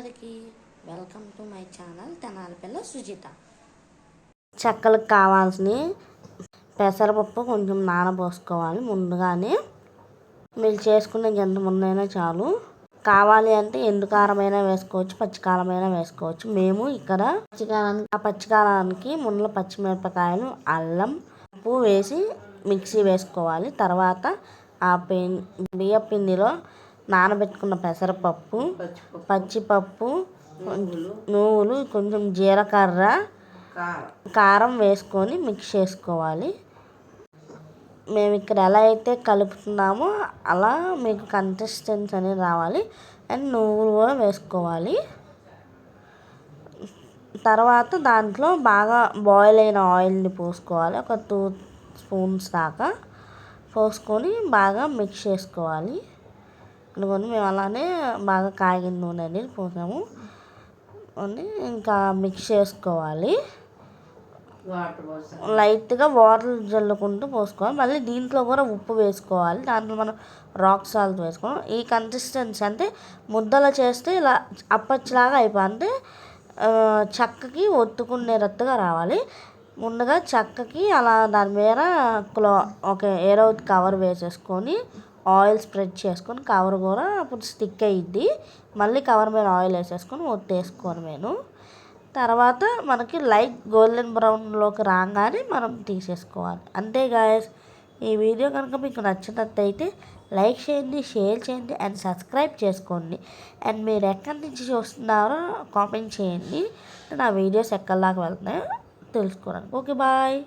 అందరికీ welcome to my channel Tenali పిల్ల సుజిత. చెక్కలకు కావాల్సిన పెసరపప్పు కొంచెం నానబోసుకోవాలి ముందుగానే. మీరు చేసుకునే ఎంత ముందైనా చాలు. కావాలి అంటే ఎండు కారమైనా వేసుకోవచ్చు పచ్చికారమైనా వేసుకోవచ్చు. మేము ఇక్కడ పచ్చికారానికి ఆ పచ్చికారానికి ముందుల పచ్చిమిరపకాయలు అల్లం ఉప్పు వేసి మిక్సీ వేసుకోవాలి. తర్వాత ఆ పిం బియ్య పిండిలో నానబెట్టుకున్న పెసరపప్పు పచ్చిపప్పు నువ్వులు కొంచెం జీలకర్ర కారం. వేసుకొని మిక్స్ చేసుకోవాలి. మేము ఇక్కడ ఎలా అయితే కలుపుతున్నామో అలా మీకు కన్సిస్టెన్సీ అనేది రావాలి. అండ్ నువ్వులు కూడా వేసుకోవాలి. తర్వాత దాంట్లో బాగా బాయిల్ అయిన ఆయిల్ని పోసుకోవాలి. ఒక టూ స్పూన్స్ దాకా పోసుకొని బాగా మిక్స్ చేసుకోవాలి. అందుకని మేము అలానే బాగా కాగిన నూనె అనేది పోసాము. అని ఇంకా మిక్స్ చేసుకోవాలి. లైట్గా వాటర్ జల్లుకుంటూ పోసుకోవాలి. మళ్ళీ దీంట్లో కూడా ఉప్పు వేసుకోవాలి. దాంట్లో మనం రాక్ సాల్ట్ వేసుకోవాలి. ఈ కన్సిస్టెన్సీ అంటే ముద్దలు చేస్తే ఇలా అప్పచ్చులాగా అయిపోయి అంటే చక్కకి ఒత్తుకునేటట్టుగా రావాలి. ముందుగా చక్కకి అలా దాని మీద క్లో ఒక ఏరో కవర్ వేసేసుకొని ఆయిల్ స్ప్రెడ్ చేసుకొని కవర్ కూడా అప్పుడు స్టిక్ అయ్యిద్ది మళ్ళీ కవర్ మీద ఆయిల్ వేసేసుకొని ఒత్తేసుకోను నేను. తర్వాత మనకి లైట్ గోల్డెన్ బ్రౌన్లోకి రాగానే మనం తీసేసుకోవాలి. అంతే గాయస్ ఈ వీడియో కనుక మీకు నచ్చినట్టయితే లైక్ చేయండి షేర్ చేయండి అండ్ సబ్స్క్రైబ్ చేసుకోండి. అండ్ మీరు ఎక్కడి నుంచి చూస్తున్నారో కామెంట్ చేయండి. నా వీడియోస్ ఎక్కడి దాకా వెళ్తున్నాయో తెలుసుకోవడానికి. Okay bye